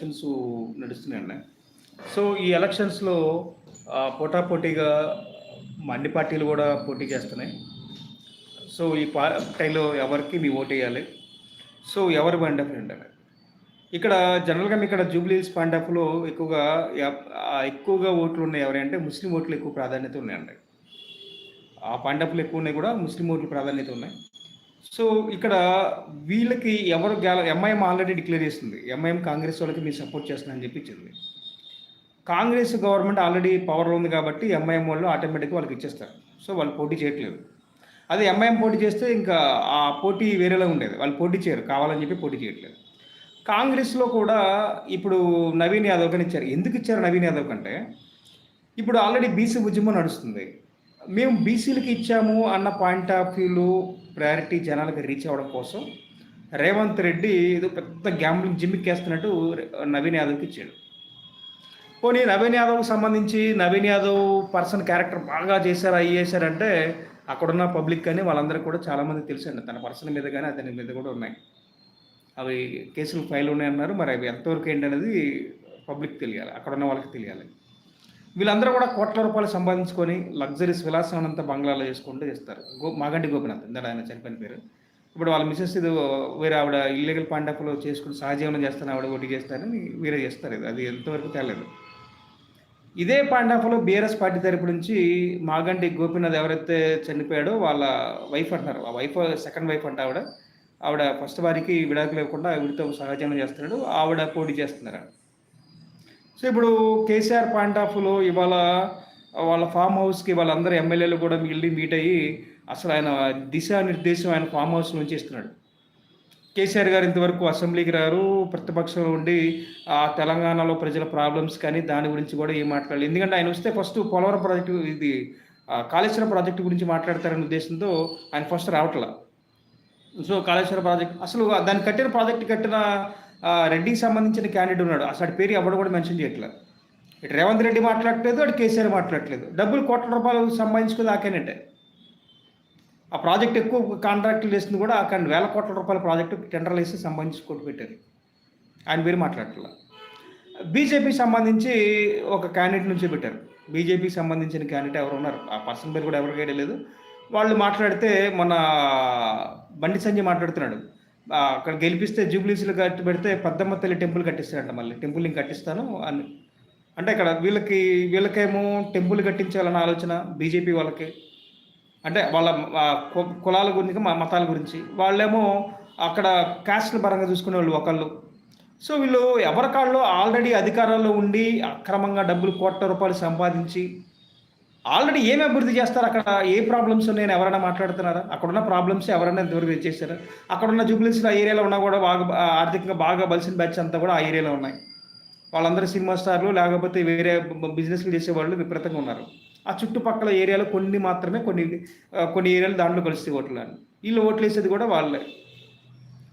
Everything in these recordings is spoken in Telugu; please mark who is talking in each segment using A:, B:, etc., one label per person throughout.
A: ఎలక్షన్స్ నడుస్తున్నాయండి. సో ఈ ఎలక్షన్స్లో పోటాపోటీగా అన్ని పార్టీలు కూడా పోటీ చేస్తున్నాయి. సో ఈ పార్టీలో ఎవరికి మీ ఓటు వేయాలి? సో ఎవరు బండి ఫ్రెండ్ అని ఇక్కడ జనరల్గా మీ ఇక్కడ జూబ్లీస్ పాండాఫ్లో ఎక్కువగా ఎక్కువగా ఓట్లు ఉన్నాయి ఎవరంటే ముస్లిం ఓట్లు ఎక్కువ ప్రాధాన్యత ఉన్నాయండి. ఆ పాండాఫ్లు ఎక్కువ ఉన్నాయి కూడా ముస్లిం ఓట్లు ప్రాధాన్యత ఉన్నాయి. సో ఇక్కడ వీళ్ళకి ఎవరు ఎంఐఎం ఆల్రెడీ డిక్లేర్ చేస్తుంది ఎంఐఎం కాంగ్రెస్ వాళ్ళకి మీరు సపోర్ట్ చేస్తున్నారని చెప్పి ఇచ్చింది కాంగ్రెస్ గవర్నమెంట్ ఆల్రెడీ పవర్లో ఉంది కాబట్టి ఎంఐఎం వాళ్ళు ఆటోమేటిక్గా వాళ్ళకి ఇచ్చేస్తారు. సో వాళ్ళు పోటీ చేయట్లేదు. అదే ఎంఐఎం పోటీ చేస్తే ఇంకా ఆ పోటీ వేరేలా ఉండేది. వాళ్ళు పోటీ చేయరు. కావాలని చెప్పి పోటీ చేయట్లేదు. కాంగ్రెస్లో కూడా ఇప్పుడు నవీన్ యాదవ్ కానీ ఇచ్చారు. ఎందుకు ఇచ్చారు నవీన్ యాదవ్ కంటే ఇప్పుడు ఆల్రెడీ బీసీ ఉద్యమం నడుస్తుంది. మేము బీసీలకి ఇచ్చాము అన్న పాయింట్ ఆఫ్ వ్యూలో ప్రయారిటీ జనాలకు రీచ్ అవ్వడం కోసం రేవంత్ రెడ్డి ఏదో పెద్ద గ్యాంబ్లింగ్ జిమ్మిక్కేస్తున్నట్టు నవీన్ యాదవ్కి ఇచ్చాడు. పోనీ నవీన్ యాదవ్కి సంబంధించి నవీన్ యాదవ్ పర్సన్ క్యారెక్టర్ బాగా చేశారు అవి చేశారంటే అక్కడున్న పబ్లిక్ కానీ వాళ్ళందరూ కూడా చాలామంది తెలిసండి తన పర్సన్ మీద కానీ అతని మీద కూడా ఉన్నాయి. అవి కేసులు ఫైల్ ఉన్నాయన్నారు. మరి అవి ఎంతవరకు ఏంటనేది పబ్లిక్ తెలియాలి. అక్కడున్న వాళ్ళకి తెలియాలి. వీళ్ళందరూ కూడా కోట్ల రూపాయలు సంపాదించుకొని లగ్జరీస్ విలాసానంతా బంగ్లాలో చేసుకుంటూ చేస్తారు. గో మాగంటి గోపినాథ్ ఇందా ఆయన చనిపోయిన పేరు. ఇప్పుడు వాళ్ళ మిసెస్ ఇది వేరే ఆవిడ ఇల్లీగల్ పాండపులో చేసుకుని సహజీవనం చేస్తాను ఆవిడ ఒకటి చేస్తారని వేరే చేస్తారు ఇది. అది ఎంతవరకు తేలేదు. ఇదే పాండాఫలో బీఆర్ఎస్ పార్టీ తరపు నుంచి మాగంటి గోపినాథ్ ఎవరైతే చనిపోయాడో వాళ్ళ వైఫ్ అంటున్నారు ఆ వైఫ్ సెకండ్ వైఫ్ అంట ఆవిడ. ఆవిడ ఫస్ట్ వారికి విడాకులు ఇవ్వకుండా ఆవిడతో సహజీవనం చేస్తున్నాడు. ఆవిడ పోటీ చేస్తున్నారు. సో ఇప్పుడు కేసీఆర్ పాయింట్ ఆఫ్లో ఇవాళ వాళ్ళ ఫామ్ హౌస్కి వాళ్ళందరూ ఎమ్మెల్యేలు కూడా వెళ్ళి మీట్ అయ్యి అసలు ఆయన దిశానిర్దేశం ఆయన ఫామ్ హౌస్ నుంచి ఇస్తున్నాడు కేసీఆర్ గారు ఇంతవరకు అసెంబ్లీకి రారు ప్రతిపక్షంలో ఉండి ఆ తెలంగాణలో ప్రజల ప్రాబ్లమ్స్ కానీ దాని గురించి కూడా ఏం మాట్లాడాలి ఎందుకంటే ఆయన వస్తే ఫస్ట్ పోలవరం ప్రాజెక్టు ఇది కాళేశ్వరం ప్రాజెక్టు గురించి మాట్లాడతారనే ఉద్దేశంతో ఆయన ఫస్ట్ రావట్లా. సో కాళేశ్వరం ప్రాజెక్ట్ అసలు దాన్ని కట్టిన ప్రాజెక్ట్ కట్టిన రెడ్డికి సంబంధించిన క్యాండిడేట్ ఉన్నాడు. అసలు పేరు ఎవడు కూడా మెన్షన్ చేయట్లేదు. ఇటు రేవంత్ రెడ్డి మాట్లాడట్లేదు అటు కేసీఆర్ మాట్లాడట్లేదు. డబ్బులు కోట్ల రూపాయలు సంపాదించుకుంది ఆ క్యాండిడేట్ ఆ ప్రాజెక్ట్ ఎక్కువ కాంట్రాక్టులు వేసింది కూడా ఆ వేల కోట్ల రూపాయల ప్రాజెక్టు టెండర్లు వేసి సంబంధించుకుంటూ పెట్టారు. ఆయన పేరు మాట్లాడట్లేదు బీజేపీకి సంబంధించి ఒక క్యాండిడేట్ నుంచి పెట్టారు. బీజేపీకి సంబంధించిన క్యాండిడేట్ ఎవరు ఉన్నారు? ఆ పర్సన్ పేరు కూడా ఎవరికి ఐడియా లేదు. వాళ్ళు మాట్లాడితే మన బండి సంజయ్ మాట్లాడుతున్నాడు. అక్కడ గెలిపిస్తే జూబ్లీస్లో కట్టి పెడితే పద్దమ్మ తల్లి టెంపుల్ కట్టిస్తాడంట మళ్ళీ. టెంపుల్ నేను కట్టిస్తాను అని. అంటే ఇక్కడ వీళ్ళకి వీళ్ళకేమో టెంపుల్ కట్టించాలన్న ఆలోచన బీజేపీ వాళ్ళకి. అంటే వాళ్ళ కు- కులాల గురించి మా మతాల గురించి. వాళ్ళేమో అక్కడ కాస్ట్ల పరంగా చూసుకునే వాళ్ళు ఒకళ్ళు. సో వీళ్ళు ఎవరి కాళ్ళు ఆల్రెడీ అధికారంలో ఉండి అక్రమంగా డబ్బులు కోట్ల రూపాయలు సంపాదించి ఆల్రెడీ ఏమి అభివృద్ధి చేస్తారు? అక్కడ ఏ ప్రాబ్లమ్స్ ఉన్నాయని ఎవరైనా మాట్లాడుతున్నారా? అక్కడ ఉన్న ప్రాబ్లమ్స్ ఎవరైనా ఇంతవరకు చేశారు? అక్కడ ఉన్న జూబ్లీస్లో ఆ ఏరియాలో ఉన్నా కూడా బాగా ఆర్థికంగా బాగా బలిసిన బ్యాచ్ అంతా కూడా ఆ ఏరియాలో ఉన్నాయి. వాళ్ళందరూ సినిమా స్టార్లు లేకపోతే వేరే బిజినెస్లు చేసేవాళ్ళు విపరీతంగా ఉన్నారు. ఆ చుట్టుపక్కల ఏరియాలో కొన్ని మాత్రమే కొన్ని కొన్ని ఏరియాలు దాంట్లో కలిస్తే ఓట్లు అని వీళ్ళు ఓట్లు వేసేది కూడా వాళ్ళే.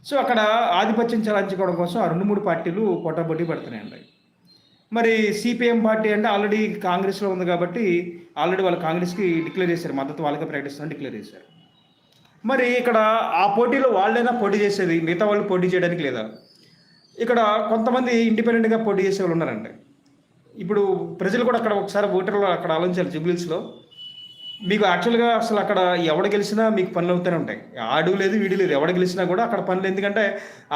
A: సో అక్కడ ఆధిపత్యం చలాయించుకోవడం కోసం ఆ రెండు మూడు పార్టీలు పోటాపోటీ పడుతున్నాయండి. మరి సిపిఎం పార్టీ అంటే ఆల్రెడీ కాంగ్రెస్లో ఉంది కాబట్టి ఆల్రెడీ వాళ్ళు కాంగ్రెస్కి డిక్లేర్ చేశారు. మద్దతు వాళ్ళకే ప్రకటిస్తారని డిక్లేర్ చేశారు. మరి ఇక్కడ ఆ పోటీలో వాళ్ళైనా పోటీ చేసేది మిగతా వాళ్ళు పోటీ చేయడానికి లేదా? ఇక్కడ కొంతమంది ఇండిపెండెంట్గా పోటీ చేసే వాళ్ళు ఉన్నారండి ఇప్పుడు ప్రజలు కూడా అక్కడ ఒకసారి ఓటర్లు అక్కడ ఆలోచించాలి జూబ్లీస్లో మీకు యాక్చువల్గా అసలు అక్కడ ఎవడ గెలిచినా మీకు పనులు అవుతూనే ఉంటాయి. ఆడు లేదు వీడు లేదు. ఎవడ గెలిచినా కూడా అక్కడ పనులు. ఎందుకంటే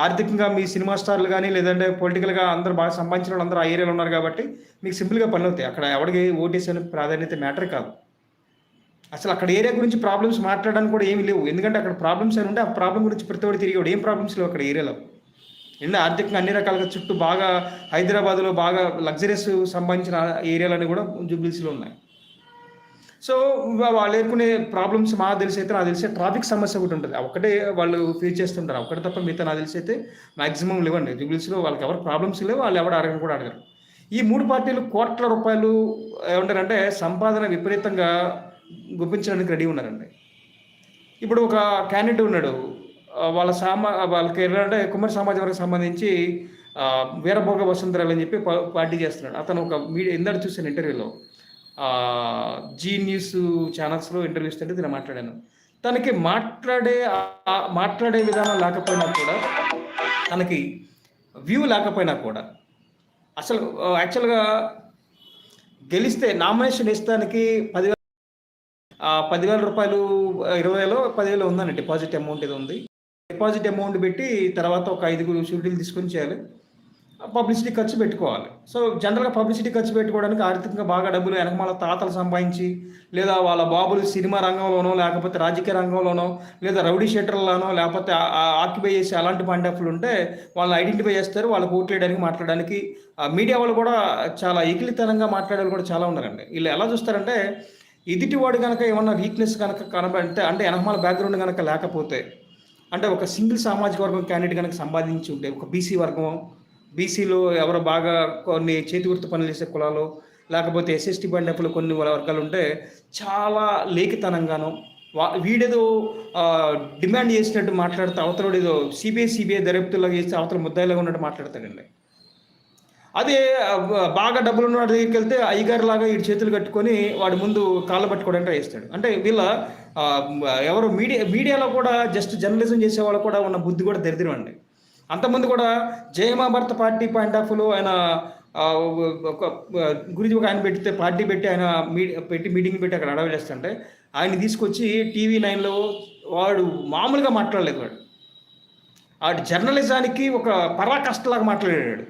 A: ఆర్థికంగా మీ సినిమా స్టార్లు కానీ లేదంటే పొలిటికల్గా అందరూ బాగా సంబంధించిన వాళ్ళు అందరూ ఆ ఏరియాలో ఉన్నారు కాబట్టి మీకు సింపుల్గా పనులు అవుతాయి. అక్కడ ఎవడికి ఓటేసే ప్రాధాన్యత మ్యాటర్ కాదు. అసలు అక్కడ ఏరియా గురించి ప్రాబ్లమ్స్ మాట్లాడడానికి కూడా ఏమీ లేవు. ఎందుకంటే అక్కడ ప్రాబ్లమ్స్ అని ఉంటే ఆ ప్రాబ్లం గురించి ప్రతి ఒక్కటి తిరిగి ఏం ప్రాబ్లమ్స్ లేవు అక్కడ ఏరియాలో. ఎందు ఆర్థికంగా అన్ని రకాలుగా చుట్టూ బాగా హైదరాబాద్లో బాగా లగ్జరీస్ సంబంధించిన ఏరియాలన్నీ కూడా జూబ్లీస్లో ఉన్నాయి. సో వాళ్ళు ఎదుర్కొనే ప్రాబ్లమ్స్ మా తెలిసి అయితే నాకు తెలిసి ట్రాఫిక్ సమస్య ఒకటి ఉంటుంది. ఒకటే వాళ్ళు ఫేస్ చేస్తుంటారు. ఆ ఒకటి తప్ప మిగతా నాకు తెలిసి అయితే మాక్సిమం లేవండి జూబ్లీస్లో వాళ్ళకి ఎవరు ప్రాబ్లమ్స్ లేవు వాళ్ళు ఎవరు అడగని కూడా అడగరు. ఈ మూడు పార్టీలు కోట్ల రూపాయలు ఏమంటారంటే సంపాదన విపరీతంగా గుప్పించడానికి రెడీ ఉన్నారండి. ఇప్పుడు ఒక క్యాండిడేట్ ఉన్నాడు. వాళ్ళ సామా వాళ్ళకి ఏంటంటే కుమార్ సమాజం వరకు సంబంధించి వీరభోగ వసుంధరాలు అని చెప్పి పార్టీ చేస్తున్నాడు. అతను ఒక మీడియా ఇందాక చూసిన ఇంటర్వ్యూలో జీ న్యూస్ ఛానల్స్లో ఇంటర్వ్యూ ఇస్తుంటే నేను మాట్లాడాను. తనకి మాట్లాడే మాట్లాడే విధానం లేకపోయినా కూడా తనకి వ్యూ లేకపోయినా కూడా అసలు యాక్చువల్గా గెలిస్తే నామినేషన్ ఇస్తానికి పదివేల పదివేల రూపాయలు ఇరవై వేలు పదివేలు ఉందండి డిపాజిట్ అమౌంట్ ఇది ఉంది. డిపాజిట్ అమౌంట్ పెట్టి తర్వాత ఒక ఐదుగురు షూరిటీలు తీసుకొని చేయాలి. పబ్లిసిటీ ఖర్చు పెట్టుకోవాలి. సో జనరల్గా పబ్లిసిటీ ఖర్చు పెట్టుకోవడానికి ఆర్థికంగా బాగా డబ్బులు వెనకమాల తాతలు సంపాదించి లేదా వాళ్ళ బాబులు సినిమా రంగంలోనో లేకపోతే రాజకీయ రంగంలోనో లేదా రౌడీ షెటర్లలోనో లేకపోతే ఆక్యుపై చేసే అలాంటి పాయింట్ ఉంటే వాళ్ళని ఐడెంటిఫై చేస్తారు వాళ్ళకి ఓట్లేయడానికి మాట్లాడడానికి. మీడియా వాళ్ళు కూడా చాలా ఎకిలితనంగా మాట్లాడే వాళ్ళు కూడా చాలా ఉన్నారండి. వీళ్ళు ఎలా చూస్తారంటే ఎదుటివాడు కనుక ఏమన్నా వీక్నెస్ కనుక కనబడితే అంటే వెనకమాల బ్యాక్గ్రౌండ్ కనుక లేకపోతే అంటే ఒక సింగిల్ సామాజిక వర్గం క్యాండిడేట్ కనుక సంపాదించి ఉంటే ఒక బీసీ వర్గం బీసీలో ఎవరు బాగా కొన్ని చేతి పనులు చేసే కులాలు లేకపోతే ఎస్ఎస్టీ బండెప్పులు కొన్ని వర్గాలు ఉంటే చాలా లేఖితనంగాను వా వీడేదో డిమాండ్ చేసినట్టు మాట్లాడితే అవతల ఏదో సిబిఐ సిబిఐ దర్యాప్తులాగా చేస్తే అవతల ముద్దాయిలాగా ఉన్నట్టు మాట్లాడతాడండి. అదే బాగా డబ్బులు ఉన్న వాడి దగ్గరికి వెళ్తే అయ్యగారు లాగా ఈ చేతులు కట్టుకొని వాడి ముందు కాళ్ళు పట్టుకోవడానికి ట్రై చేస్తాడు. అంటే వీళ్ళ ఎవరు మీడియా మీడియాలో కూడా జస్ట్ జర్నలిజం చేసే వాళ్ళు కూడా ఉన్న బుద్ధి కూడా దరిద్రం అండి. అంతకుముందు కూడా జయమా భర్త పార్టీ పాయింట్ ఆఫ్లో ఆయన ఒక గురించి ఒక ఆయన పెడితే పార్టీ పెట్టి ఆయన మీ పెట్టి మీటింగ్ పెట్టి అక్కడ అడవి చేస్తుంటే ఆయన తీసుకొచ్చి టీవీ నైన్లో వాడు మామూలుగా మాట్లాడలేదు వాడు. వాడు జర్నలిజానికి ఒక పరాకష్టలాగా మాట్లాడాడు.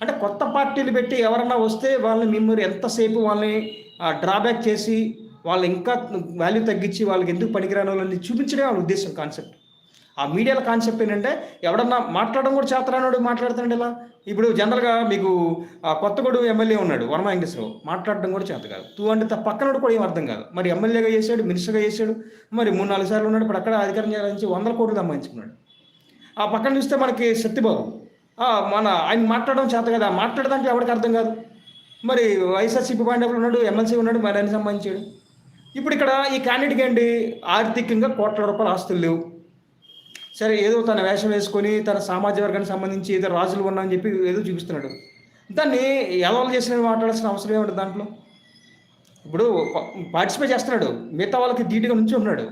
A: అంటే కొత్త పార్టీలు పెట్టి ఎవరన్నా వస్తే వాళ్ళని మిమ్మల్ని ఎంతసేపు వాళ్ళని డ్రాబ్యాక్ చేసి వాళ్ళు ఇంకా వాల్యూ తగ్గించి వాళ్ళకి ఎందుకు పనికిరాని వాళ్ళని చూపించడమే వాళ్ళ ఉద్దేశం కాన్సెప్ట్. ఆ మీడియాల కాన్సెప్ట్ ఏంటంటే ఎవడన్నా మాట్లాడడం కూడా చేతరానోడు మాట్లాడుతున్నాడు ఇలా? ఇప్పుడు జనరల్గా మీకు కొత్తగూడు ఎమ్మెల్యే ఉన్నాడు వర్మ వెంకటేశ్వరరావు. మాట్లాడడం కూడా చేత కాదు. తూ అంటే పక్కనోడు కూడా ఏం అర్థం కాదు. మరి ఎమ్మెల్యేగా చేశాడు మినిస్టర్గా చేశాడు మరి మూడు నాలుగు సార్లు ఉన్నాడు ఇప్పుడు అక్కడ అధికారం చేయాలని వందల కోట్లు సంపాదించుకున్నాడు. ఆ పక్కన చూస్తే మనకి సత్యబాబు. మన ఆయన మాట్లాడడం చేత కదా. మాట్లాడడానికి ఎవరికి అర్థం కాదు. మరి వైఎస్ఆర్సీపీ పాయింట్ ఉన్నాడు ఎమ్మెల్సీ ఉన్నాడు మరి ఆయన సంబంధించాడు ఇప్పుడు ఇక్కడ ఈ క్యాండిడేట్కి ఏంటి? ఆర్థికంగా కోట్ల రూపాయల ఆస్తులు లేవు. సరే ఏదో తన వేషం వేసుకొని తన సామాజిక వర్గానికి సంబంధించి ఏదో రాజులు ఉన్నామని చెప్పి ఏదో చూపిస్తున్నాడు. దాన్ని ఎలా చేసిన మాట్లాడాల్సిన అవసరం ఏముంటుంది దాంట్లో? ఇప్పుడు పార్టిసిపేట్ చేస్తున్నాడు. మిగతా వాళ్ళకి ధీటుగా నుంచి ఉన్నాడు.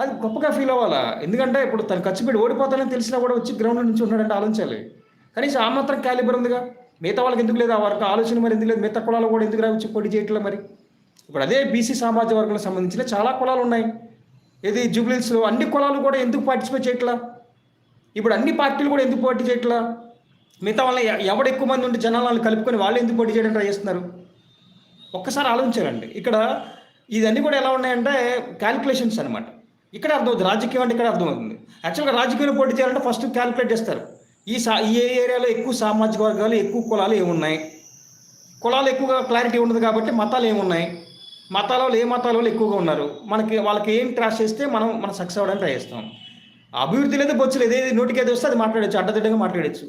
A: అది గొప్పగా ఫీల్ అవ్వాలా? ఎందుకంటే ఇప్పుడు తను ఖర్చు పెట్టి ఓడిపోతానని తెలిసినా కూడా వచ్చి గ్రౌండ్ నుంచి ఉన్నాడంటే ఆలోచించాలి. కనీసం ఆ మాత్రం క్యాలిబర్ ఉందిగా? మిగతా వాళ్ళకి ఎందుకు లేదు? ఆ వరకు ఆలోచన మరి ఎందుకు లేదు? మిగతా కులాలు కూడా ఎందుకు రా వచ్చి పోటీ చేయట్లేదు మరి? ఇప్పుడు అదే బీసీ సామాజిక వర్గాలకు సంబంధించిన చాలా కులాలు ఉన్నాయి. ఇది జూబ్లీస్లో అన్ని కులాలు కూడా ఎందుకు పార్టిసిపేట్ చేయట్లా? ఇప్పుడు అన్ని పార్టీలు కూడా ఎందుకు పోటీ చేయట్లా? మిగతా వాళ్ళని ఎవడు ఎక్కువ మంది ఉంటే జనాలను కలుపుకొని వాళ్ళు ఎందుకు పోటీ చేయడం ట్రై చేస్తున్నారు? ఒక్కసారి ఆలోచించారండి ఇక్కడ ఇదన్నీ కూడా ఎలా ఉన్నాయంటే క్యాలిక్యులేషన్స్ అనమాట ఇక్కడ అర్థమవుతుంది రాజకీయం అంటే ఇక్కడ అర్థమవుతుంది యాక్చువల్గా రాజకీయంలో పోటీ చేయాలంటే ఫస్ట్ క్యాలిక్యులేట్ చేస్తారు. ఈ సా ఈ ఏ ఏరియాలో ఎక్కువ సామాజిక వర్గాలు ఎక్కువ కులాలు ఏమున్నాయి? కులాలు ఎక్కువగా క్లారిటీ ఉండదు కాబట్టి మతాలు ఏమున్నాయి? మతాల వాళ్ళు ఏ మతాల వాళ్ళు ఎక్కువగా ఉన్నారు? మనకి వాళ్ళకి ఏం ట్రాష్ చేస్తే మనం మనం సక్సెస్ అవ్వడానికి ట్రై చేస్తాం. అభివృద్ధి లేదు బొచ్చు లేదు. ఏది నోటికి ఏది వస్తే అది మాట్లాడచ్చు అడ్డదిడ్డగా మాట్లాడచ్చు.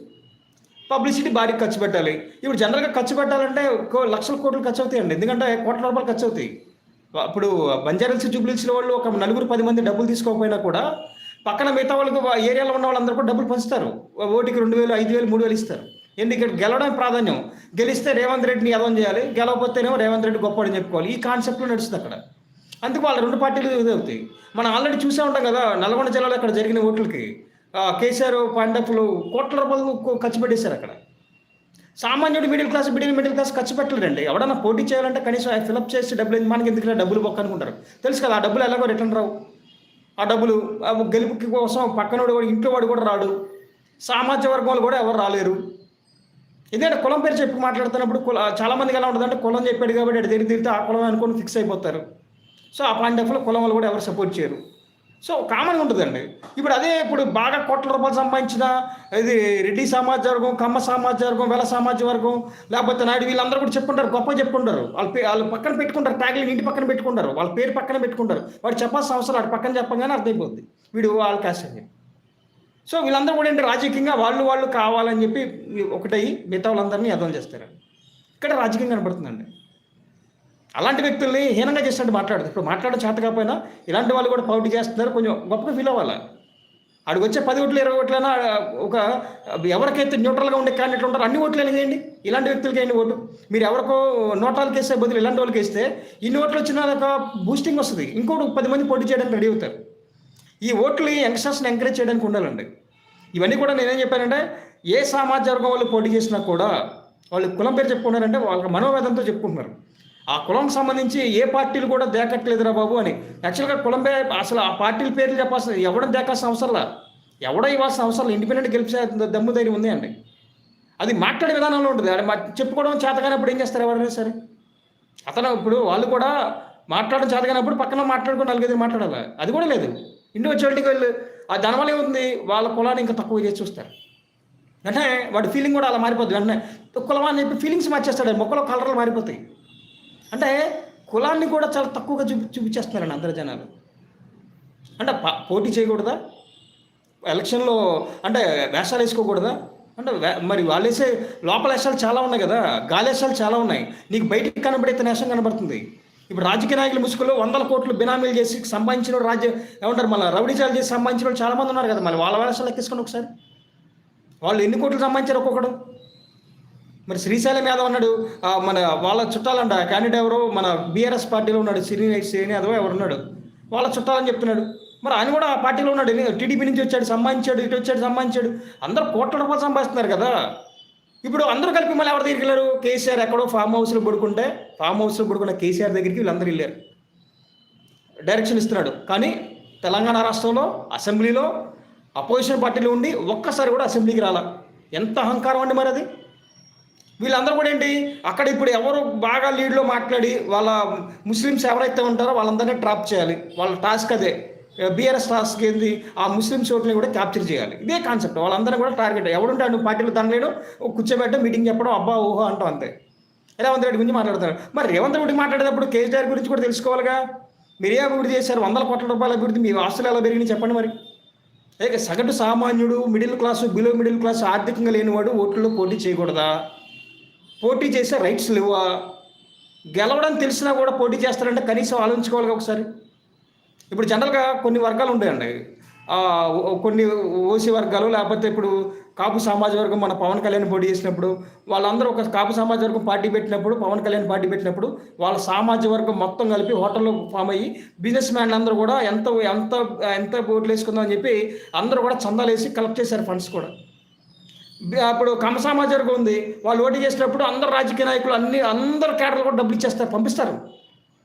A: పబ్లిసిటీ భారీ ఖర్చు పెట్టాలి. ఇప్పుడు జనరల్గా ఖర్చు పెట్టాలంటే కో- లక్షల కోట్లు ఖర్చు అవుతాయండి. ఎందుకంటే కోట్ల రూపాయలు ఖర్చు అవుతాయి. ఇప్పుడు బంజారాల్స్ జూబ్లీస్లో వాళ్ళు ఒక నలుగురు పది మంది డబ్బులు తీసుకోకపోయినా కూడా పక్కన మిగతా వాళ్ళకి ఏరియాలో ఉన్న వాళ్ళందరూ కూడా డబ్బులు పంచుతారు. ఓటికి రెండు వేలు ఐదు వేలు మూడు వేలు ఇస్తారు. ఎందుకంటే గెలవడం గెలవడానికి ప్రాధాన్యం. గెలిస్తే రేవంత్ రెడ్డిని యదం చేయాలి గెలవకపోతేనేమో రేవంత్ రెడ్డి గొప్పవాడని చెప్పుకోవాలి. ఈ కాన్సెప్ట్లో నడుస్తుంది అక్కడ. అందుకు వాళ్ళ రెండు పార్టీలు ఇదవుతాయి అవుతాయి. మనం ఆల్రెడీ చూసే ఉంటాం కదా నల్గొండ జిల్లాలో అక్కడ జరిగిన ఓట్లకి. కేసీఆర్ పాండపులు కోట్ల రూపాయలు ఖర్చు పెట్టేశారు అక్కడ. సామాన్యుడు middle class middle middle class ఖర్చు పెట్టలేరండి ఎవడన్నా పోటీ చేయాలంటే కనీసం ఫిలప్ చేసి డబ్బులు మనకి ఎందుకు డబ్బులు బొక్క అనుకుంటారు. తెలుసు కదా ఆ డబ్బులు ఎలాగో రిటర్న్ రావు. ఆ డబ్బులు ఆ గెలుపుకి కోసం పక్కనోడు కూడా ఇంట్లో వాడు కూడా రాడు. సామాజిక వర్గంలో కూడా ఎవరు రాలేరు. ఎందుకంటే కులం పేరు చెప్పి మాట్లాడుతున్నప్పుడు కుల చాలా మందికి ఎలా ఉంటుంది అంటే కులం చెప్పాడు కాబట్టి అటు తిరిగి తిరిగితే ఆ కులం అనుకొని ఫిక్స్ అయిపోతారు. సో ఆ పాయింట్ ఆఫ్లో కులం వాళ్ళు కూడా ఎవరు సపోర్ట్ చేయరు. సో కామన్గా ఉంటుందండి. ఇప్పుడు అదే ఇప్పుడు బాగా కోట్ల రూపాయలు సంపాదించిన ఇది రెడ్డి సమాజ వర్గం కమ్మ సమాజ వర్గం వెల సమాజ వర్గం లేకపోతే నాయుడు వీళ్ళందరూ కూడా చెప్పుకుంటారు గొప్ప చెప్పుకుంటారు వాళ్ళ వాళ్ళు పక్కన పెట్టుకుంటారు ట్యాగ్లు ఇంటి పక్కన పెట్టుకుంటారు. వాళ్ళ పేరు పక్కన పెట్టుకుంటారు. వాడు చెప్పాల్సిన అవసరం వాడు పక్కన చెప్పగానే అర్థమైపోద్ది. వీడు వాళ్ళ క్యాస్ట్ అని. సో వీళ్ళందరూ కూడా ఏంటి రాజకీయంగా వాళ్ళు వాళ్ళు కావాలని చెప్పి ఒకటై మిగతా వాళ్ళందరినీ అర్థం చేస్తారు. ఇక్కడ రాజకీయం కనబడుతుందండి. అలాంటి వ్యక్తుల్ని హీనంగా చేసినట్టు మాట్లాడదు. ఇప్పుడు మాట్లాడడం చేత కాకపోయినా ఇలాంటి వాళ్ళు కూడా పౌటి చేస్తున్నారు కొంచెం గొప్పగా ఫీల్ అవ్వాలి? అడిగి వచ్చే పది ఓట్లు ఇరవై ఓట్లైనా ఒక ఎవరికైతే న్యూట్రల్గా ఉండే క్యాండిడేట్ ఉంటారో అన్ని ఓట్లు వేయండి ఇలాంటి వ్యక్తులకి వేయండి ఓటు. మీరు ఎవరికో నోటాలకు వేసే బదులు ఇలాంటి వాళ్ళకి వేస్తే ఇన్ని ఓట్లు వచ్చిన ఒక బూస్టింగ్ వస్తుంది. ఇంకోటి పది మంది పోటీ చేయడానికి రెడీ అవుతారు. ఈ ఓట్లు యంగ్స్టర్స్ని ఎంకరేజ్ చేయడానికి ఉండాలండి. ఇవన్నీ కూడా నేనేం చెప్పానంటే ఏ సామాజిక వర్గం వాళ్ళు పోటీ చేసినా కూడా
B: వాళ్ళు కులం పేరు చెప్పుకున్నారంటే వాళ్ళ మనోవేదంతో చెప్పుకుంటున్నారు. ఆ కులంకి సంబంధించి ఏ పార్టీలు కూడా దేకట్లేదురా బాబు అని. యాక్చువల్గా కులం పేరు అసలు ఆ పార్టీల పేర్లు చెప్పాల్సిన ఎవడం దేకాల్సిన అవసరంలా ఎవడ ఇవ్వాల్సిన అవసరం ఇండిపెండెంట్ గెలిచే దమ్ము ధైర్యం ఉంది అండి. అది మాట్లాడే విధానంలో ఉంటుంది. అది మా చెప్పుకోవడం చేతగానప్పుడు ఏం చేస్తారు ఎవరైనా సరే? అతను ఇప్పుడు వాళ్ళు కూడా మాట్లాడడం చేతగానప్పుడు పక్కన మాట్లాడుకుని నలుగురు మాట్లాడాలి? అది కూడా లేదు. ఇండివిజువాలిటీకి వెళ్ళి ఆ దానివల్ల ఏముంది? వాళ్ళ కులాన్ని ఇంకా తక్కువ చేసి చూస్తారు. వెంటనే వాడి ఫీలింగ్ కూడా అలా మారిపోద్ది. వెంటనే కులం అని చెప్పి ఫీలింగ్స్ మార్చేస్తాడు. మొక్కలో కలర్లు మారిపోతాయి. అంటే కులాన్ని కూడా చాలా తక్కువగా చూపి చూపించేస్తున్నారండి అందరు జనాలు. అంటే పోటీ చేయకూడదా? ఎలక్షన్లో అంటే వేషాలు వేసుకోకూడదా? అంటే మరి వాళ్ళు వేసే లోపల వేషాలు చాలా ఉన్నాయి కదా? గాలి వేషాలు చాలా ఉన్నాయి. నీకు బయటికి కనబడే నేషం కనబడుతుంది. ఇప్పుడు రాజకీయ నాయకుల ముసుగులో వందల కోట్లు బినామీలు చేసి సంబంధించిన రాజ్య ఏమంటారు మళ్ళీ రౌడీచాలు చేసి సంబంధించిన వాళ్ళు ఉన్నారు కదా మరి వాళ్ళ వాళ్ళ లెక్కేసుకోండి ఒకసారి. వాళ్ళు ఎన్ని కోట్లు సంబంధించారు ఒక్కొక్కడు? మరి శ్రీశైలం యాదవ్ అన్నాడు మన వాళ్ళ చుట్టాలంట క్యాండిడేట్ ఎవరో మన బీఆర్ఎస్ పార్టీలో ఉన్నాడు శ్రీ శ్రీని యాదవ్ ఎవరు ఉన్నాడు వాళ్ళ చుట్టాలని చెప్తున్నాడు. మరి ఆయన కూడా ఆ పార్టీలో ఉన్నాడు టీడీపీ నుంచి వచ్చాడు సంబంధించాడు ఇటు వచ్చాడు సంబంధించాడు అందరూ కోట్ల రూపాయలు సంపాదిస్తున్నారు కదా. ఇప్పుడు అందరూ కలిపి మళ్ళీ ఎవరి దగ్గరికి వెళ్ళారు? కేసీఆర్ ఎక్కడో ఫామ్ హౌస్లో పడుకుంటే ఫామ్ హౌస్లో పడుకున్న కేసీఆర్ దగ్గరికి వీళ్ళందరూ వెళ్ళారు. డైరెక్షన్ ఇస్తున్నాడు. కానీ తెలంగాణ రాష్ట్రంలో అసెంబ్లీలో అపోజిషన్ పార్టీలు ఉండి ఒక్కసారి కూడా అసెంబ్లీకి రాల. ఎంత అహంకారం అండి మరి అది? వీళ్ళందరూ కూడా ఏంటి? అక్కడ ఇప్పుడు ఎవరు బాగా లీడ్లో మాట్లాడి వాళ్ళ ముస్లిమ్స్ ఎవరైతే ఉంటారో వాళ్ళందరినీ ట్రాప్ చేయాలి. వాళ్ళ టాస్క్ అదే. బీఆర్ఎస్ రాష్ట్రకి ఏంది? ఆ ముస్లిం చోట్లని కూడా క్యాప్చర్ చేయాలి. ఇదే కాన్సెప్ట్ వాళ్ళందరూ కూడా టార్గెట్ ఎవడుంటాడు పార్టీలో తనలేడు. కూర్చోబెట్టడం మీటింగ్ చెప్పడం అబ్బా ఊహో అంటాం అంతే. రేవంత్ రెడ్డి గురించి మాట్లాడతారు మరి రేవంత్ రెడ్డి మాట్లాడేటప్పుడు కేసీఆర్ గురించి కూడా తెలుసుకోవాలిగా? మీరే అభివృద్ధి చేశారు వందల కోట్ల రూపాయల అభివృద్ధి. మీ ఆస్తులు ఎలా పెరిగినాయి చెప్పండి మరి. ఇక సగటు సామాన్యుడు middle class below middle class ఆర్థికంగా లేనివాడు ఓట్లలో పోటీ చేయకూడదా? పోటీ చేసే రైట్స్ లేవా? గెలవడం తెలిసినా కూడా పోటీ చేస్తారంటే కనీసం ఆలోచించుకోవాలి ఒకసారి. ఇప్పుడు జనరల్గా కొన్ని వర్గాలు ఉంటాయండి కొన్ని ఓసీ వర్గాలు లేకపోతే ఇప్పుడు కాపు సమాజ వర్గం మన పవన్ కళ్యాణ్ పోటీ చేసినప్పుడు వాళ్ళందరూ ఒక కాపు సమాజ వర్గం పార్టీ పెట్టినప్పుడు పవన్ కళ్యాణ్ పార్టీ పెట్టినప్పుడు వాళ్ళ సామాజిక వర్గం మొత్తం కలిపి హోటల్లో ఫామ్ అయ్యి బిజినెస్ మ్యాన్లు అందరూ కూడా ఎంత ఎంత ఎంత ఓట్లు వేసుకుందాం అని చెప్పి అందరూ కూడా చందాలు వేసి కలెక్ట్ చేశారు ఫండ్స్ కూడా. అప్పుడు కమ సమాజ వర్గం ఉంది వాళ్ళు ఓటు చేసినప్పుడు అందరు రాజకీయ నాయకులు అన్ని అందరు కేటర్లు కూడా డబ్బులు ఇచ్చేస్తారు పంపిస్తారు.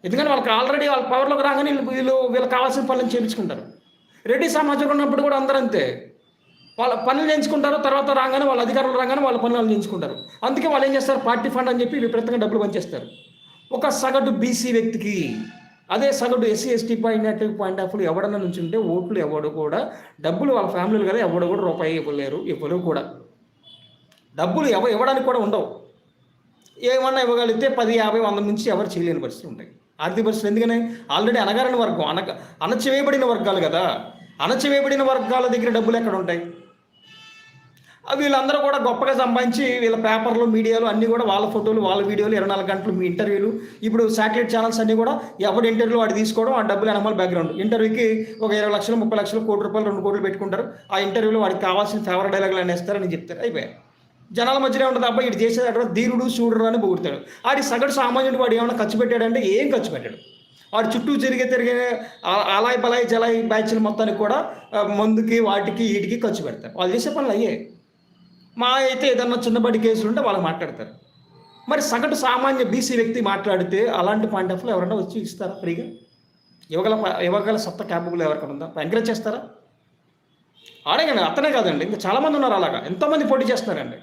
B: ఎందుకంటే వాళ్ళకి ఆల్రెడీ వాళ్ళ పవర్లోకి రాగానే వీళ్ళు వీళ్ళు వీళ్ళకి కావాల్సిన పనులను చేయించుకుంటారు. రెడ్డి సమాజంలో ఉన్నప్పుడు కూడా అందరూ అంతే. వాళ్ళ పనులు చేయించుకుంటారు తర్వాత రాగానే వాళ్ళ అధికారులు రాగానే వాళ్ళ పనులు చేయించుకుంటారు. అందుకే వాళ్ళు ఏం చేస్తారు? పార్టీ ఫండ్ అని చెప్పి విపరీతంగా డబ్బులు పనిచేస్తారు ఒక సగటు బీసీ వ్యక్తికి అదే సగటు SC ST point point of ఎవడన్నా నుంచి ఉంటే ఓట్లు ఎవడు కూడా డబ్బులు వాళ్ళ ఫ్యామిలీలు కదా ఎవడు కూడా రూపాయి ఇవ్వలేరు ఇవ్వలేరు కూడా. డబ్బులు ఎవ ఇవ్వడానికి కూడా ఉండవు. ఏమన్నా ఇవ్వగలిగితే పది యాభై వంద నుంచి ఎవరు చేయలేని పరిస్థితులు ఉంటాయి. ఆర్థిక పరిస్థితులు ఎందుకని? ఆల్రెడీ అనగారిన వర్గం అనక అణచివేయబడిన వర్గాలు కదా. అణచివేయబడిన వర్గాల దగ్గర డబ్బులు ఎక్కడ ఉంటాయి? వీళ్ళందరూ కూడా గొప్పగా సంపాదించి వీళ్ళ పేపర్లు మీడియాలు అన్నీ కూడా వాళ్ళ ఫోటోలు వాళ్ళ వీడియోలు ఇరవై నాలుగు గంటలు మీ ఇంటర్వ్యూలు. ఇప్పుడు శాటిలైట్ ఛానల్స్ అన్నీ కూడా ఎవరి ఇంటర్వ్యూ వాడు తీసుకోవడం ఆ డబ్బులు అనమాల బ్యాక్గ్రౌండ్. ఇంటర్వ్యూకి ఒక ఇరవై లక్షలు ముప్పై లక్షలు కోటి రూపాయలు రెండు కోట్లు పెట్టుకుంటారు. ఆ ఇంటర్వ్యూలో వాడికి కావాల్సిన ఫేవర్ డైలాగులు అనేస్తారని చెప్తారు. అయిపోయాయి. జనాల మధ్యనే ఉంటుంది అబ్బాయి ఇటు చేసేది అక్కడ ధీరుడు చూడరు అని పొగుడతాడు. ఆడి సగటు సామాన్యుడు వాడు ఏమైనా ఖర్చు పెట్టాడంటే ఏం ఖర్చు పెట్టాడు. వాడు చుట్టూ జరిగే తిరిగే అలాయి అలాయ్ బలాయ్ బ్యాచ్లు బ్యాచ్ల మొత్తానికి కూడా మందుకి వాటికి వీటికి ఖర్చు పెడతారు. వాళ్ళు చేసే పనులు అయ్యే. మా అయితే ఏదన్నా చిన్నబడి కేసులు ఉంటే వాళ్ళు మాట్లాడతారు. మరి సగటు సామాన్య బీసీ వ్యక్తి మాట్లాడితే అలాంటి పాయింట్ ఆఫ్లో ఎవరైనా వచ్చి ఇస్తారా ఫ్రీగా? ఇవ్వగల ప- ఇవ్వగల సత్త క్యాపబుల్ ఎవరికైనా ఉందా? ఎంకరేజ్ చేస్తారా? ఆడగండి అతనే కాదండి. ఇంకా చాలామంది ఉన్నారు అలాగా. ఎంతోమంది పోటీ చేస్తున్నారండి.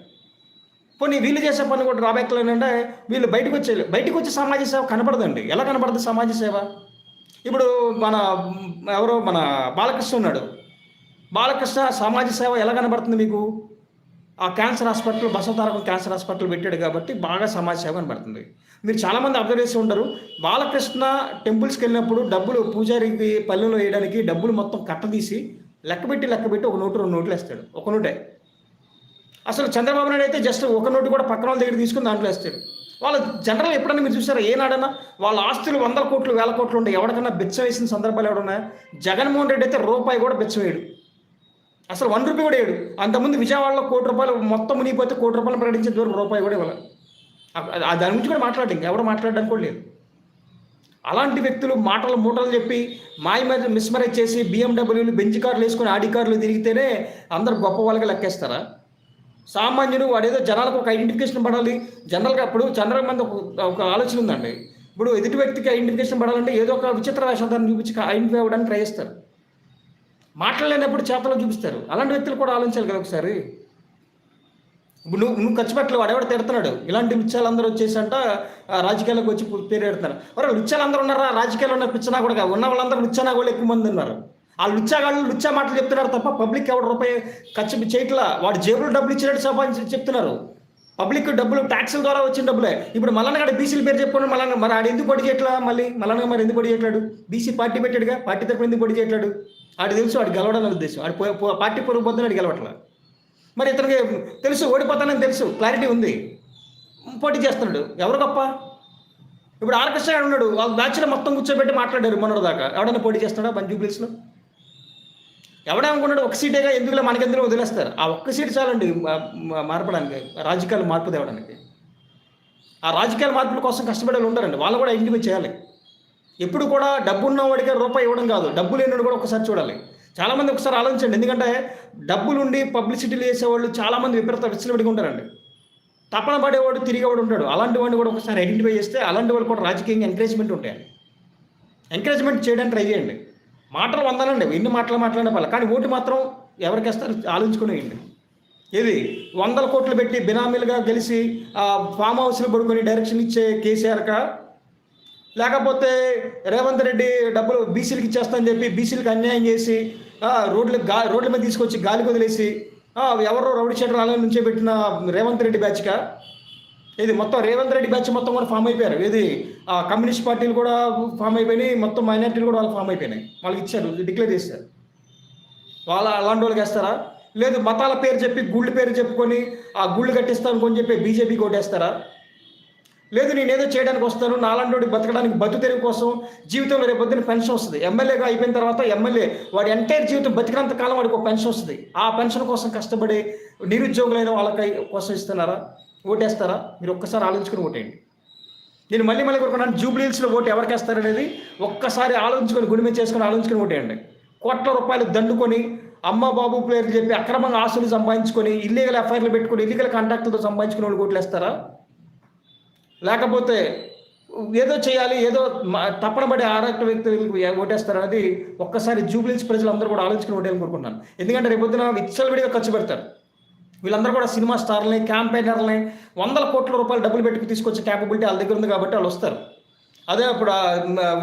B: పోనీ వీళ్ళు చేసే పని కూడా డ్రాబ్యాక్లు ఏంటంటే వీళ్ళు బయటకు వచ్చే బయటకు వచ్చే సమాజ సేవ కనపడదండి. ఎలా కనపడదు సమాజ సేవ? ఇప్పుడు మన ఎవరో మన బాలకృష్ణ ఉన్నాడు. బాలకృష్ణ సమాజ సేవ ఎలా కనబడుతుంది మీకు? ఆ cancer hospital Basavatarakam cancer hospital పెట్టాడు కాబట్టి బాగా సమాజ సేవ కనబడుతుంది మీరు చాలామంది అబ్జర్వ్ చేసి ఉంటారు బాలకృష్ణ టెంపుల్స్కి వెళ్ళినప్పుడు డబ్బులు పూజారికి పల్లెలో వేయడానికి డబ్బులు మొత్తం కట్టదీసి లెక్కబెట్టి లెక్కబెట్టి ఒక నోటు రెండు నోట్లు వేస్తాడు ఒక నోటే. అసలు చంద్రబాబు నాయుడు అయితే జస్ట్ ఒక నోటు కూడా పక్కన వాళ్ళ దగ్గర తీసుకుని దాంట్లో వేస్తాడు. వాళ్ళ జనరల్ ఎప్పుడైనా మీరు చూసారా? ఏనాడన్నా వాళ్ళ ఆస్తులు వందల కోట్లు వేల కోట్లు ఉండే ఎవరికన్నా బిచ్చం వేసిన సందర్భాలు ఎవడున్నాయా? జగన్మోహన్ రెడ్డి అయితే రూపాయి కూడా బిచ్చం వేయడు. అసలు వన్ రూపీ కూడా వేయడు. అంతకుముందు విజయవాడలో కోటి రూపాయలు మొత్తం మునిగిపోతే కోటి రూపాయలు ప్రకటించే దూరం రూపాయి కూడా ఇవ్వాలి. దాని గురించి కూడా మాట్లాడటం ఎవరు మాట్లాడడానికి కూడా లేదు. అలాంటి వ్యక్తులు మాటలు మూటలు చెప్పి మాయ మీద మిస్మరేజ్ చేసి బిఎండబ్ల్యూలు బెంచ్ కార్లు వేసుకొని ఆడి కార్లు తిరిగితేనే అందరు గొప్ప వాళ్ళగా లెక్కేస్తారా? సామాన్యుడు వాడేదో జనాలకు ఒక ఐడెంటిఫికేషన్ పడాలి. జనరల్గా అప్పుడు జనరల్ మంది ఒక ఒక ఆలోచన ఉందండి. ఇప్పుడు ఎదుటి వ్యక్తికి ఐడెంటిఫికేషన్ పడాలంటే ఏదో ఒక విచిత్ర వేషాలను చూపించి ఐడెంటిఫై అవ్వడానికి ట్రై చేస్తారు. మాట్లాడలేనప్పుడు చేతలో చూపిస్తారు. అలాంటి వ్యక్తులు కూడా ఆలోచించాలి కదా ఒకసారి. ఇప్పుడు నువ్వు నువ్వు ఖర్చు వాడు వాడెవడ తిడుతున్నాడు ఇలాంటి లుచ్చాలందరూ అందరూ వచ్చేసంట రాజకీయాలకు రాజకీయాల్లోకి వచ్చి పేరు పెడుతున్నారు మరి లుచ్చాలందరూ ఉన్నారా? రాజకీయాల్లో ఉన్న పిచ్చనా కూడా ఉన్న వాళ్ళందరూ లుచ్చానా కూడా ఎక్కువ మంది ఉన్నారు. ఆ లుచ్చాగాళ్ళు లుచ్చా మాటలు చెప్తున్నారు తప్ప పబ్లిక్ ఎవడు రూపాయి ఖర్చు చేయట్లా వాడు జేబులో డబ్బులు ఇచ్చినట్టు సంపాదించి చెప్తున్నారు. పబ్లిక్ డబ్బులు ట్యాక్సుల ద్వారా వచ్చిన డబ్బులే. ఇప్పుడు మల్లన్న గడ బీసీల పేరు చెప్పుకుని మల్లన్న మరి ఆడు ఎందుకు పొడి చేయట్లా మళ్ళీ? మల్లన్న మరి ఎందుకు పొడి చేయట్లేడు? బీసీ పార్టీ పెట్టాడుగా పార్టీ తరపున ఎందుకు పొడి చేయట్లేడు? ఆడు తెలుసు వాడు గెలవడం ఉద్దేశం ఆడు పో- పార్టీ పొరుగు పొద్దున ఆడు గెలవట్లా. మరి ఇతనికి తెలుసు ఓడిపోతానని తెలుసు క్లారిటీ ఉంది. పోటీ చేస్తున్నాడు. ఎవరు గొప్ప? ఇప్పుడు ఆర్కెస్ట్రా ఉన్నాడు. వాళ్ళ బ్యాచ్లో మొత్తం కూర్చోబెట్టి మాట్లాడారు మొన్నటి దాకా. ఎవడన్నా పోటీ చేస్తున్నాడా? బంజూ ప్లేస్లో ఎవడనుకున్నాడు ఒక సీటేగా ఎందుకులే మనకెందుకు వదిలేస్తారు? ఆ ఒక్క సీట్ చాలండి మార్పడానికి రాజకీయాలు మార్పు తేవడానికి. ఆ రాజకీయాల మార్పుల కోసం కష్టపడే వాళ్ళు ఉంటారండి వాళ్ళు కూడా ఇంటికి చేయాలి. ఎప్పుడు కూడా డబ్బు ఉన్నవాడికి రూపాయి ఇవ్వడం కాదు డబ్బు లేనివాడు కూడా ఒకసారి చూడాలి. చాలామంది ఒకసారి ఆలోచించండి ఎందుకంటే డబ్బులుండి పబ్లిసిటీలు చేసేవాళ్ళు చాలామంది విపరీత విచ్చలవిడిగా ఉంటారండి. తపన పడేవాడు తిరిగేవాడు ఉంటాడు. అలాంటి వాడిని కూడా ఒకసారి ఐడెంటిఫై చేస్తే అలాంటి వాళ్ళు కూడా రాజకీయంగా ఎంకరేజ్మెంట్ ఉంటాయి ఎంకరేజ్మెంట్ చేయడానికి ట్రై చేయండి. మాటలు వందలండి ఎన్ని మాటలు మాట్లాడే వాళ్ళు కానీ ఓటు మాత్రం ఎవరికి వేస్తారు ఆలోచించుకునేయండి. ఇది వందల కోట్లు పెట్టి బినామీలుగా గెలిచి ఫామ్ హౌస్లో పడుకొని డైరెక్షన్ ఇచ్చే కేసీఆర్క లేకపోతే రేవంత్ రెడ్డి డబ్బులు బీసీలకు ఇచ్చేస్తానని చెప్పి బీసీలకు అన్యాయం చేసి రోడ్లు గా రోడ్ల మీద తీసుకొచ్చి గాలికి వదిలేసి ఎవరో రౌడీ షెటర్ అలా నుంచే పెట్టిన రేవంత్ రెడ్డి బ్యాచ్గా ఇది మొత్తం రేవంత్ రెడ్డి బ్యాచ్ మొత్తం కూడా ఫామ్ అయిపోయారు? ఇది ఆ కమ్యూనిస్ట్ పార్టీలు కూడా ఫామ్ అయిపోయినాయి మొత్తం మైనార్టీలు కూడా వాళ్ళు ఫామ్ అయిపోయినాయి. వాళ్ళకి ఇచ్చారు డిక్లేర్ చేశారు. వాళ్ళ అలాంటి వాళ్ళకి వేస్తారా? లేదు మతాల పేరు చెప్పి గుళ్ళు పేరు చెప్పుకొని ఆ గుళ్ళు కట్టిస్తాను అని చెప్పి బీజేపీకి ఓటేస్తారా లేదు నేను ఏదో చేయడానికి వస్తాను నాలాంటి బతకడానికి బతు తెరువు కోసం జీవితంలో రేపు పొద్దున పెన్షన్ వస్తుంది. ఎమ్మెల్యేగా అయిపోయిన తర్వాత ఎమ్మెల్యే వాడి ఎంటైర్ జీవితం బతికినంత కాలం వాడికి ఒక పెన్షన్ వస్తుంది. ఆ పెన్షన్ కోసం కష్టపడి నిరుద్యోగులైన వాళ్ళకి కోసం ఇస్తున్నారా? ఓటేస్తారా? మీరు ఒక్కసారి ఆలోచించుకుని ఓటేయండి. నేను మళ్ళీ మళ్ళీ కొనుక్కున్నాను జూబ్లీహిల్స్లో ఓటు ఎవరికి వేస్తారనేది ఒక్కసారి ఆలోచించుకొని గుడిమే చేసుకొని ఆలోచించుకొని ఓటేయండి. కోట్ల రూపాయలు దండుకొని అమ్మ బాబు ప్లేయర్లు చెప్పి అక్రమంగా ఆస్తులు సంపాదించుకొని ఇల్లీగల్ ఎఫ్ఐఆర్లు పెట్టుకొని ఇల్లీగల్ కాంటాక్ట్లతో సంపాదించుకుని వాళ్ళు ఓట్లు వేస్తారా లేకపోతే ఏదో చేయాలి ఏదో మ- తప్పన పడే ఆరోగ్య వ్యక్తులకు ఏ- ఓటేస్తారనేది ఒక్కసారి జూబ్లీస్ ప్రజలందరూ కూడా ఆలోచించుకుని ఓటేయాలని కోరుకుంటున్నాను. ఎందుకంటే రేపొద్దున విచ్చలవిడిగా ఖర్చు పెడతారు. వీళ్ళందరూ కూడా సినిమా స్టార్లని క్యాంపెయినర్లని వందల కోట్ల రూపాయలు డబ్బులు పెట్టుకు తీసుకొచ్చే క్యాపబిలిటీ వాళ్ళ దగ్గర ఉంది కాబట్టి వాళ్ళు వస్తారు. అదే అప్పుడు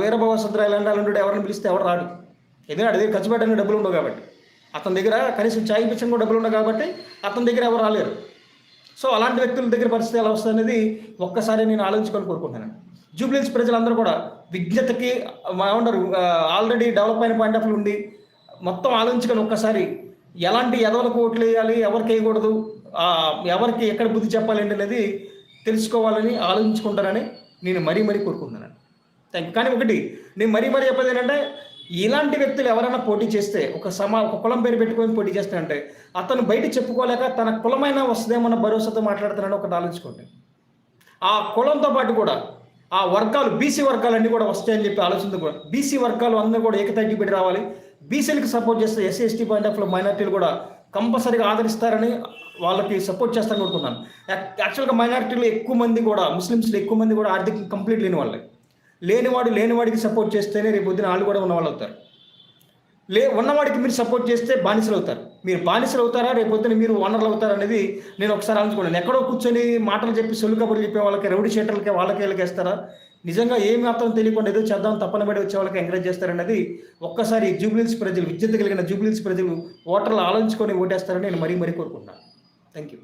B: వీరభవ సుద్ర ఎవరిని పిలిస్తే ఎవరు రాడు. ఎందుకంటే అదే ఖర్చు పెట్టడానికి డబ్బులు ఉండవు కాబట్టి. అతని దగ్గర కనీసం చాయ్ పిచ్చిన కూడా డబ్బులు ఉండవు కాబట్టి అతని దగ్గర ఎవరు రాలేరు. సో అలాంటి వ్యక్తుల దగ్గర పరిస్థితి ఎలా వస్తుంది అనేది ఒక్కసారి నేను ఆలోచించుకొని కోరుకుంటున్నాను. జూబ్లీస్ ప్రజలందరూ కూడా విజ్ఞతకి మా ఏమంటారు ఆల్రెడీ డెవలప్ అయిన పాయింట్ ఆఫ్ ఉండి మొత్తం ఆలోచించుకొని ఒక్కసారి ఎలాంటి ఎదవలకు ఓట్లు వేయాలి ఎవరికి వేయకూడదు ఎవరికి ఎక్కడ బుద్ధి చెప్పాలి అనేది తెలుసుకోవాలని ఆలోచించుకుంటారని నేను మరీ మరీ కోరుకుంటున్నాను. థ్యాంక్ యూ కానీ ఒకటి నేను మరీ మరీ చెప్పేది ఏంటంటే ఇలాంటి వ్యక్తులు ఎవరైనా పోటీ చేస్తే ఒక సమా ఒక కులం పేరు పెట్టుకొని పోటీ చేస్తానంటే అతను బయట చెప్పుకోలేక తన కులమైన వస్తుందేమన్న భరోసాతో మాట్లాడుతున్నాడు ఒకటి ఆలోచించుకోండి. ఆ కులంతో పాటు కూడా ఆ వర్గాలు బీసీ వర్గాలన్నీ కూడా వస్తాయని చెప్పి ఆలోచనతో కూడా బీసీ వర్గాలు అందరూ కూడా ఏకతాటి పెట్టి రావాలి. బీసీలకు సపోర్ట్ చేస్తే ఎస్సీ ఎస్టీ పాయింట్ ఆఫ్ మైనార్టీలు కూడా కంపల్సరీగా ఆదరిస్తారని వాళ్ళకి సపోర్ట్ చేస్తారని కోరుకున్నాను యాక్చువల్గా మైనార్టీలు ఎక్కువ మంది కూడా ముస్లిమ్స్లో ఎక్కువ మంది కూడా ఆర్థిక కంప్లీట్ లేని వాళ్ళే. లేనివాడు లేనివాడికి సపోర్ట్ చేస్తేనే రేపు పొద్దున వాళ్ళు కూడా ఉన్నవాళ్ళు అవుతారు. లే ఉన్నవాడికి మీరు సపోర్ట్ చేస్తే బానిసలు అవుతారు. మీరు బానిసలు అవుతారా? రేపు పొద్దున మీరు ఓనర్లు అవుతారు అనేది నేను ఒకసారి ఆలోచుకున్నాను ఎక్కడో కూర్చొని మాటలు చెప్పి సొల్లు కబుర్లు చెప్పే వాళ్ళకి రౌడీ షేటర్లకి వాళ్ళకి వీళ్ళకి వేస్తారా నిజంగా ఏ మాత్రం తెలియకుండా ఏదో చేద్దాం తప్పన పడి వచ్చే వాళ్ళకి ఎంకరేజ్ చేస్తారనేది ఒక్కసారి జూబ్లీస్ ప్రజలు విద్యుత్ కలిగిన జూబ్లీస్ ప్రజలు ఓటర్లు ఆలోచించుకొని ఓటేస్తారని నేను మరీ మరీ కోరుకుంటున్నాను. Thank you